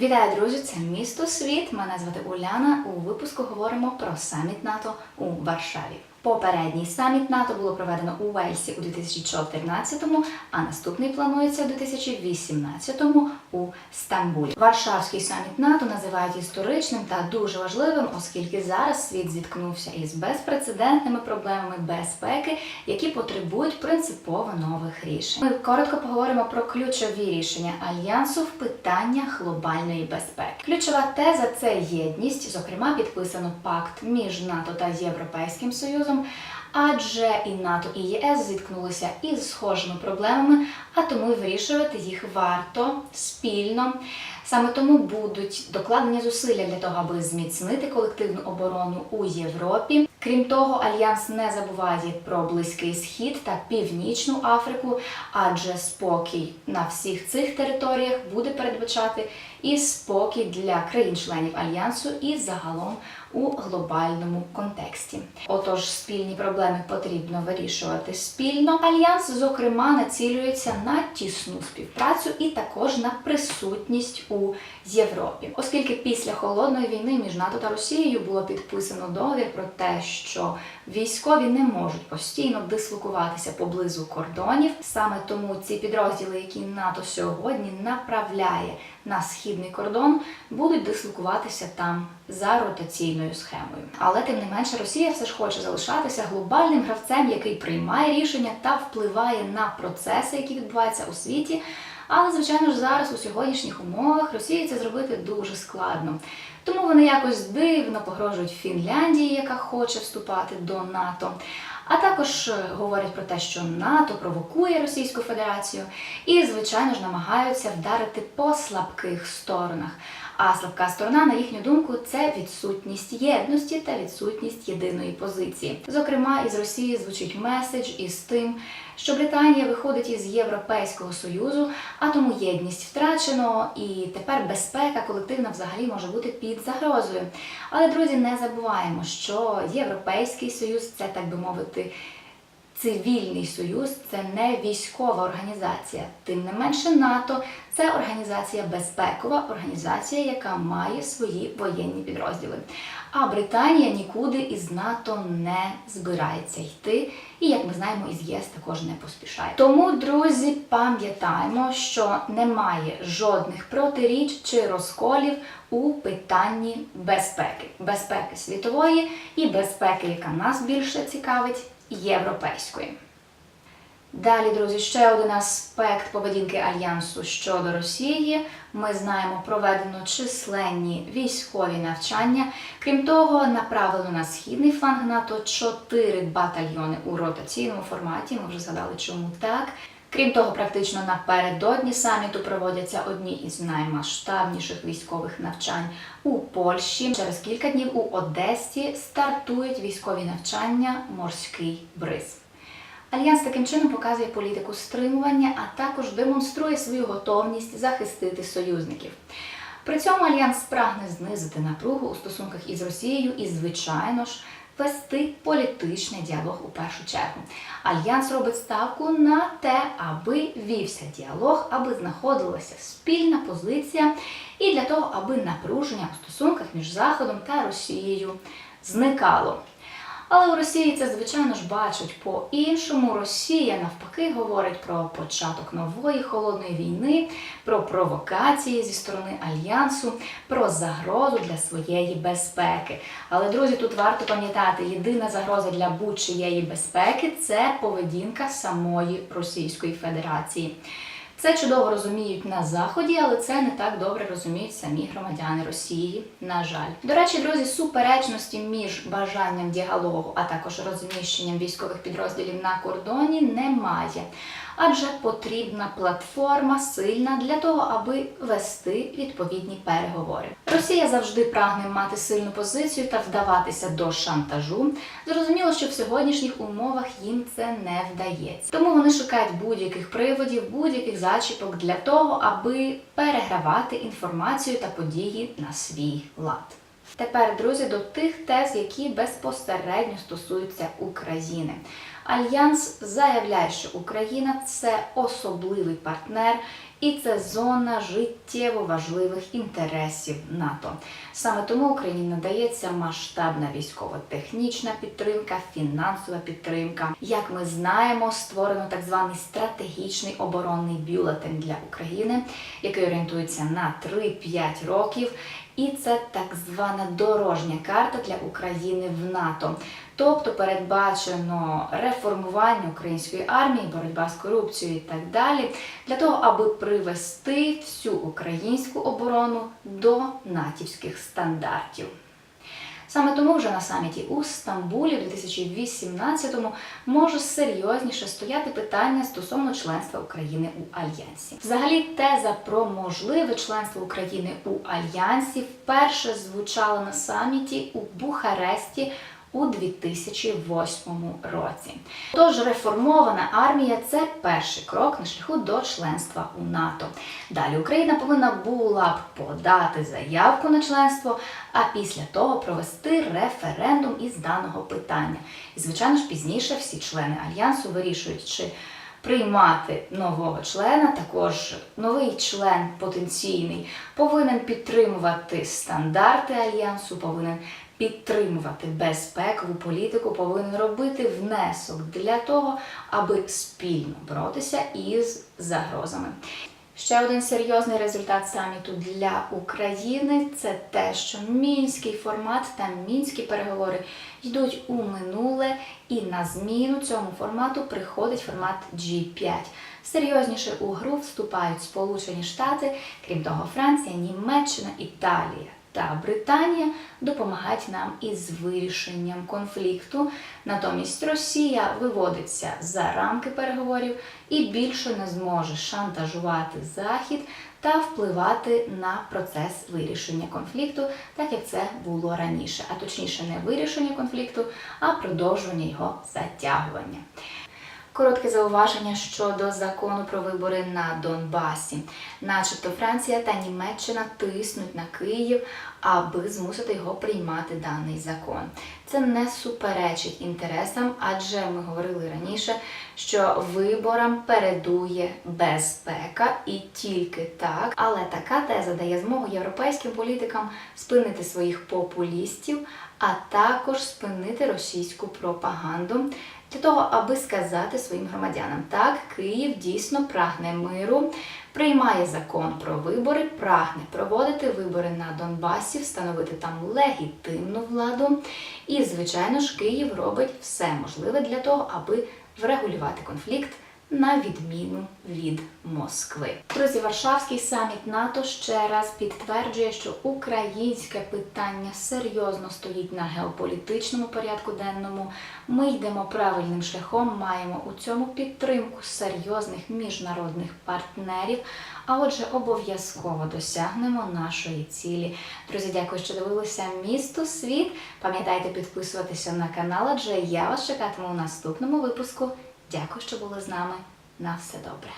Вітаю, друзі! Це місто Світ. Мене звати Уляна. У випуску говоримо про саміт НАТО у Варшаві. Попередній саміт НАТО було проведено у Вельсі у 2014-му, а наступний планується у 2018-му у Стамбулі. Варшавський саміт НАТО називають історичним та дуже важливим, оскільки зараз світ зіткнувся із безпрецедентними проблемами безпеки, які потребують принципово нових рішень. Ми коротко поговоримо про ключові рішення альянсу в питаннях глобальної безпеки. Ключова теза це єдність. Зокрема, підписано пакт між НАТО та Європейським Союзом. Адже і НАТО, і ЄС зіткнулися із схожими проблемами, а тому вирішувати їх варто спільно. Саме тому будуть докладені зусилля для того, аби зміцнити колективну оборону у Європі. Крім того, альянс не забуває про близький схід та північну Африку, адже спокій на всіх цих територіях буде передбачати і спокій для країн-членів альянсу і загалом у глобальному контексті. Отож, спільні проблеми потрібно вирішувати спільно. Альянс, зокрема, націлюється на тісну співпрацю і також на присутність у Європі, оскільки після холодної війни між НАТО та Росією було підписано договір про те, що військові не можуть постійно дислокуватися поблизу кордонів. Саме тому ці підрозділи, які НАТО сьогодні направляє на східний кордон, будуть дислокуватися там за ротаційною схемою. Але тим не менше Росія все ж хоче залишатися глобальним гравцем, який приймає рішення та впливає на процеси, які відбуваються у світі. Але, звичайно ж, зараз у сьогоднішніх умовах Росії це зробити дуже складно. Тому вони якось дивно погрожують Фінляндії, яка хоче вступати до НАТО. А також е, говорять про те, що НАТО провокує Російську Федерацію і, звичайно ж, намагаються вдарити по слабких сторонах. А слабка сторона, на їхню думку, це відсутність єдності та відсутність єдиної позиції. Зокрема, із Росії звучить меседж із тим, що Британія виходить із Європейського союзу, а тому єдність втрачено, і тепер безпека колективна взагалі може бути під загрозою. Але друзі, не забуваємо, що Європейський Союз це так би мовити. Цивільний союз це не військова організація. Тим не менше, НАТО це організація безпекова, організація, яка має свої воєнні підрозділи. А Британія нікуди із НАТО не збирається йти, і як ми знаємо, із ЄС також не поспішає. Тому, друзі, пам'ятаємо, що немає жодних протиріч чи розколів у питанні безпеки, безпеки світової і безпеки, яка нас більше цікавить європейської. Далі, друзі, ще один аспект поведінки альянсу щодо Росії. Ми знаємо, проведено численні військові навчання. Крім того, направлено на східний фланг НАТО чотири батальйони у ротаційному форматі. Ми вже згадали, чому так. Крім того, практично напередодні саміту проводяться одні із наймасштабніших військових навчань у Польщі. Через кілька днів у Одесі стартують військові навчання Морський бриз. Альянс таким чином показує політику стримування, а також демонструє свою готовність захистити союзників. При цьому альянс прагне знизити напругу у стосунках із Росією і, звичайно ж, вести політичний діалог у першу чергу. Альянс робить ставку на те, аби вівся діалог, аби знаходилася спільна позиція, і для того, аби напруження у стосунках між Заходом та Росією зникало. Але у Росії це, звичайно ж, бачать по-іншому. Росія навпаки говорить про початок нової холодної війни, про провокації зі сторони альянсу, про загрозу для своєї безпеки. Але, друзі, тут варто пам'ятати, єдина загроза для будь-чиєї безпеки це поведінка самої Російської Федерації. Це чудово розуміють на заході, але це не так добре розуміють самі громадяни Росії. На жаль, до речі, друзі, суперечності між бажанням діалогу, а також розміщенням військових підрозділів на кордоні немає. Адже потрібна платформа сильна для того, аби вести відповідні переговори. Росія завжди прагне мати сильну позицію та вдаватися до шантажу. Зрозуміло, що в сьогоднішніх умовах їм це не вдається. Тому вони шукають будь-яких приводів, будь-яких зачіпок для того, аби перегравати інформацію та події на свій лад. Тепер, друзі, до тих тез, які безпосередньо стосуються України. Альянс заявляє, що Україна це особливий партнер і це зона життєво важливих інтересів НАТО. Саме тому Україні надається масштабна військово-технічна підтримка, фінансова підтримка. Як ми знаємо, створено так званий стратегічний оборонний бюлетень для України, який орієнтується на 3-5 років. І це так звана дорожня карта для України в НАТО. Тобто передбачено реформування української армії, боротьба з корупцією і так далі, для того, аби привести всю українську оборону до натівських стандартів. Саме тому вже на саміті у Стамбулі в 2018-му може серйозніше стояти питання стосовно членства України у Альянсі. Взагалі, теза про можливе членство України у Альянсі вперше звучала на саміті у Бухаресті у 2008 році. Тож реформована армія це перший крок на шляху до членства у НАТО. Далі Україна повинна була б подати заявку на членство, а після того провести референдум із даного питання. І звичайно ж пізніше всі члени альянсу вирішують, чи приймати нового члена. Також новий член потенційний повинен підтримувати стандарти альянсу, повинен підтримувати безпекову політику, повинен робити внесок для того, аби спільно боротися із загрозами. Ще один серйозний результат саміту для України це те, що мінський формат та мінські переговори йдуть у минуле, і на зміну цьому формату приходить формат G5. Серйозніше у гру вступають Сполучені Штати, крім того, Франція, Німеччина, Італія та Британія допомагають нам із вирішенням конфлікту. Натомість Росія виводиться за рамки переговорів і більше не зможе шантажувати Захід та впливати на процес вирішення конфлікту, так як це було раніше, а точніше не вирішення конфлікту, а продовжування його затягування. Коротке зауваження щодо закону про вибори на Донбасі. Начебто Франція та Німеччина тиснуть на Київ, аби змусити його приймати даний закон. Це не суперечить інтересам, адже ми говорили раніше, що виборам передує безпека і тільки так. Але така теза дає змогу європейським політикам спинити своїх популістів, а також спинити російську пропаганду для того, аби сказати своїм громадянам, так, Київ дійсно прагне миру, приймає закон про вибори, прагне проводити вибори на Донбасі, встановити там легітимну владу. І, звичайно ж, Київ робить все можливе для того, аби врегулювати конфлікт. На відміну від Москви, друзі, Варшавський саміт НАТО ще раз підтверджує, що українське питання серйозно стоїть на геополітичному порядку денному. Ми йдемо правильним шляхом, маємо у цьому підтримку серйозних міжнародних партнерів. А отже, обов'язково досягнемо нашої цілі. Друзі, дякую, що дивилися місто світ. Пам'ятайте підписуватися на канал, адже я вас чекатиму у наступному випуску. Дякую, що були з нами. На все добре.